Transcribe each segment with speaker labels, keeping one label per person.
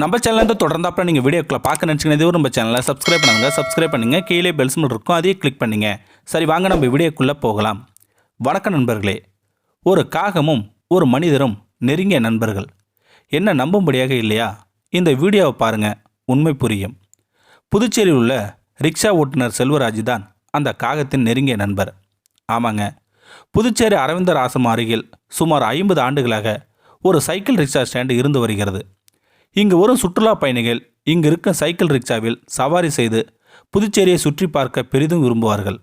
Speaker 1: நம்ம சேனலேருந்து அப்புறம் நீங்கள் வீடியோக்களை பார்க்க நினச்சிங்கன்னா நம்ம சேனலை சப்ஸ்கிரைப் பண்ணுங்கள் சப்ஸ்கிரைப் பண்ணுங்கள் கீழே பெல் இருக்கும். அதையும் கிளிக் பண்ணுங்க. சரி வாங்க நம்ம வீடியோக்குள்ளே போகலாம். வணக்கம் நண்பர்களே. ஒரு காகமும் ஒரு மனிதரும் நெருங்கிய நண்பர்கள். என்ன நம்பும்படியாக இல்லையா? இந்த வீடியோவை பாருங்கள் உண்மை புரியும். புதுச்சேரியில் உள்ள ரிக்ஷா ஓட்டுநர் செல்வராஜ் தான் அந்த காகத்தின் நெருங்கிய நண்பர். ஆமாங்க. புதுச்சேரி அரவிந்தர் ஆசிரமம் அருகில் சுமார் ஐம்பது ஆண்டுகளாக ஒரு சைக்கிள் ரிக்ஷா ஸ்டாண்டு இருந்து வருகிறது. இங்கு வரும் சுற்றுலா பயணிகள் இங்கு இருக்கும் சைக்கிள் ரிக்ஷாவில் சவாரி செய்து புதுச்சேரியை சுற்றி பார்க்க பெரிதும் விரும்புவார்கள்.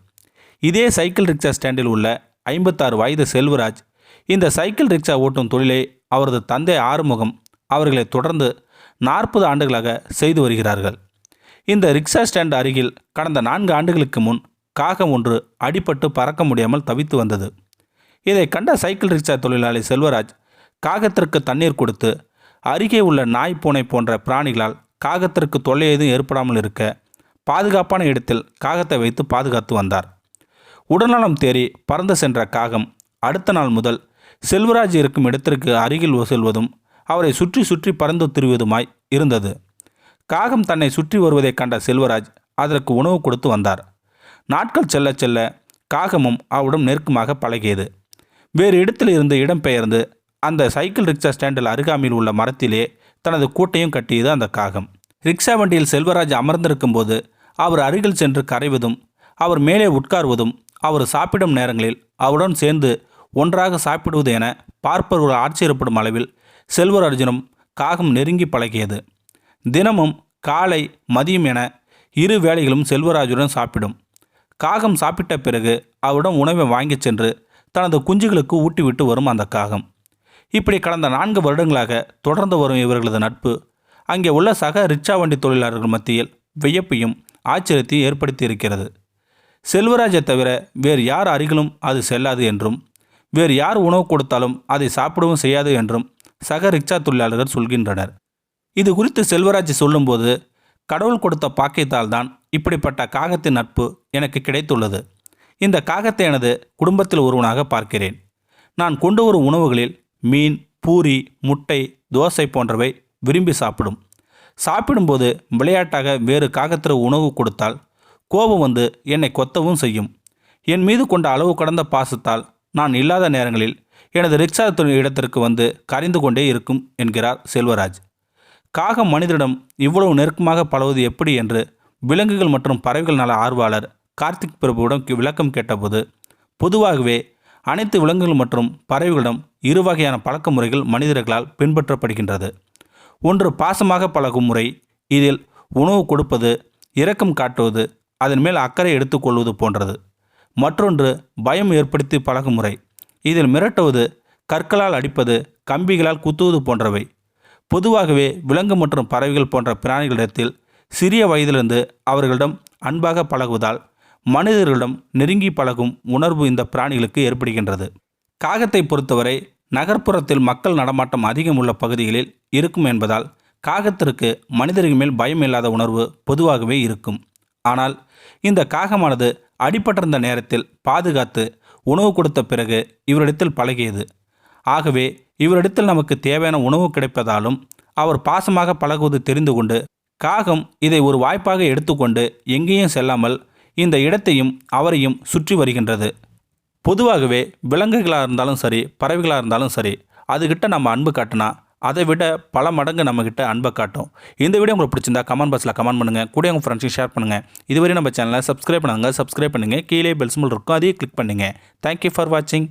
Speaker 1: இதே சைக்கிள் ரிக்ஷா ஸ்டாண்டில் உள்ள ஐம்பத்தாறு வயது செல்வராஜ் இந்த சைக்கிள் ரிக்ஷா ஓட்டும் தொழிலை அவரது தந்தை ஆறுமுகம் அவர்களை தொடர்ந்து நாற்பது ஆண்டுகளாக செய்து வருகிறார்கள். இந்த ரிக்ஷா ஸ்டாண்ட் அருகில் கடந்த நான்கு ஆண்டுகளுக்கு முன் காகம் ஒன்று அடிபட்டு பறக்க முடியாமல் தவித்து வந்தது. இதை கண்ட சைக்கிள் ரிக்ஷா தொழிலாளி செல்வராஜ் காகத்திற்கு தண்ணீர் கொடுத்து அருகே உள்ள நாய் பூனை போன்ற பிராணிகளால் காகத்திற்கு தொல்லை எதுவும் ஏற்படாமல் இருக்க பாதுகாப்பான இடத்தில் காகத்தை வைத்து பாதுகாத்து வந்தார். உடல்நலம் தேறி பறந்து சென்ற காகம் அடுத்த நாள் முதல் செல்வராஜ் இருக்கும் இடத்திற்கு அருகில் செல்வதும் அவரை சுற்றி சுற்றி பறந்து திரிவதுமாய் இருந்தது. காகம் தன்னை சுற்றி வருவதைக் கண்ட செல்வராஜ் அதற்கு உணவு கொடுத்து வந்தார். நாட்கள் செல்ல செல்ல காகமும் அவ்விடம் நெருக்கமாக பழகியது. வேறு இடத்தில் இருந்து இடம்பெயர்ந்து அந்த சைக்கிள் ரிக்ஷா ஸ்டாண்டில் அருகாமையில் உள்ள மரத்திலே தனது கூட்டையும் கட்டியது அந்த காகம். ரிக்ஷா வண்டியில் செல்வராஜ் அமர்ந்திருக்கும் போது அவர் அருகில் சென்று கரைவதும் அவர் மேலே உட்கார்வதும் அவர் சாப்பிடும் நேரங்களில் அவருடன் சேர்ந்து ஒன்றாக சாப்பிடுவது என பார்ப்பவர்கள் ஆச்சரியப்படும் அளவில் செல்வராஜனும் காகம் நெருங்கி பழகியது. தினமும் காலை மதியம் என இரு வேளைகளும் செல்வராஜுடன் சாப்பிடும். காகம் சாப்பிட்ட பிறகு அவரிடம் உணவை வாங்கிச் சென்று தனது குஞ்சுகளுக்கு ஊட்டிவிட்டு வரும் அந்த காகம். இப்படி கடந்த நான்கு வருடங்களாக தொடர்ந்து வரும் இவர்களது நட்பு. அங்கே உள்ள சக ரிக்ஷா வண்டி தொழிலாளர்கள் மத்தியில் வியப்பையும் ஆச்சரியத்தையும் ஏற்படுத்தி இருக்கிறது செல்வராஜை தவிர வேறு யார் அருகிலும் அது செல்லாது என்றும் வேறு யார் உணவு கொடுத்தாலும் அதை சாப்பிடவும் செய்யாது என்றும் சக ரிக்ஷா தொழிலாளர்கள் சொல்கின்றனர். இது குறித்து செல்வராஜ் சொல்லும்போது கடவுள் கொடுத்த பாக்கியத்தால் தான் இப்படிப்பட்ட காகத்தின் நட்பு எனக்கு கிடைத்துள்ளது. இந்த காகத்தை எனது குடும்பத்தில் ஒருவனாக பார்க்கிறேன். நான் கொண்டு வரும் உணவுகளில் மீன் பூரி முட்டை தோசை போன்றவை விரும்பி சாப்பிடும். சாப்பிடும்போது விளையாட்டாக வேறு காகத்திற்கு உணவு கொடுத்தால் கோபம் வந்து என்னை கொத்தவும் செய்யும். என் மீது கொண்ட அளவு கடந்த பாசத்தால் நான் இல்லாத நேரங்களில் எனது ரிக்ஷா தொழில் இடத்திற்கு வந்து கரைந்து கொண்டே இருக்கும் என்கிறார் செல்வராஜ். காகம் மனிதனிடம் இவ்வளவு நெருக்கமாக பழவது எப்படி என்று விலங்குகள் மற்றும் பறவைகள் நல ஆர்வலர் கார்த்திக் பிரபுவிடம் விளக்கம் கேட்டபோது பொதுவாகவே அனைத்து விலங்குகள் மற்றும் பறவைகளிடம் இரு வகையான பழக்க முறைகள் மனிதர்களால் பின்பற்றப்படுகின்றது. ஒன்று பாசமாக பழகும் முறை இதில் உணவு கொடுப்பது இரக்கம் காட்டுவது அதன் மேல் அக்கறை எடுத்துக்கொள்வது போன்றது. மற்றொன்று பயம் ஏற்படுத்தி பழகும் முறை இதில் மிரட்டுவது கற்களால் அடிப்பது கம்பிகளால் குத்துவது போன்றவை. பொதுவாகவே விலங்கு மற்றும் பறவைகள் போன்ற பிராணிகளிடத்தில் சிறிய வயதிலிருந்து அவர்களிடம் அன்பாக பழகுவதால் மனிதர்களிடம் நெருங்கி பழகும் உணர்வு இந்த பிராணிகளுக்கு ஏற்படுகின்றது. காகத்தை பொறுத்தவரை நகர்ப்புறத்தில் மக்கள் நடமாட்டம் அதிகம் உள்ள பகுதிகளில் இருக்கும் என்பதால் காகத்திற்கு மனிதர்கள் மேல் பயம் இல்லாத உணர்வு பொதுவாகவே இருக்கும். ஆனால் இந்த காகமானது அடிபட்டிருந்த நேரத்தில் பாதுகாத்து உணவு கொடுத்த பிறகு இவரிடத்தில் பழகியது. ஆகவே இவரிடத்தில் நமக்கு தேவையான உணவு கிடைப்பதாலும் அவர் பாசமாக பழகுவது தெரிந்து கொண்டு காகம் இதை ஒரு வாய்ப்பாக எடுத்துக்கொண்டு எங்கேயும் செல்லாமல் இந்த இடத்தையும் அவரையும் சுற்றி வருகின்றது. பொதுவாகவே விலங்குகளாக இருந்தாலும் சரி பறவைகளாக இருந்தாலும் சரி அதுகிட்ட நம்ம அன்பு காட்டினா அதை விட பல மடங்கு நம்மக்கிட்ட அன்பை காட்டும். இந்த வீடியோ உங்களுக்கு பிடிச்சிருந்தா கமெண்ட் பாக்ஸில் கமெண்ட் பண்ணுங்கள் கூட உங்கள் ஃப்ரெண்ட்ஸுக்கு ஷேர் பண்ணுங்கள் இதுவரை நம்ம சேனலை சப்ஸ்கிரைப் பண்ணுங்கள் சப்ஸ்கிரைப் பண்ணுங்கள் கீழே பெல் சிம்பிள் இருக்கும் அதையும் கிளிக் பண்ணுங்கள் தேங்க்யூ ஃபார் வாட்சிங்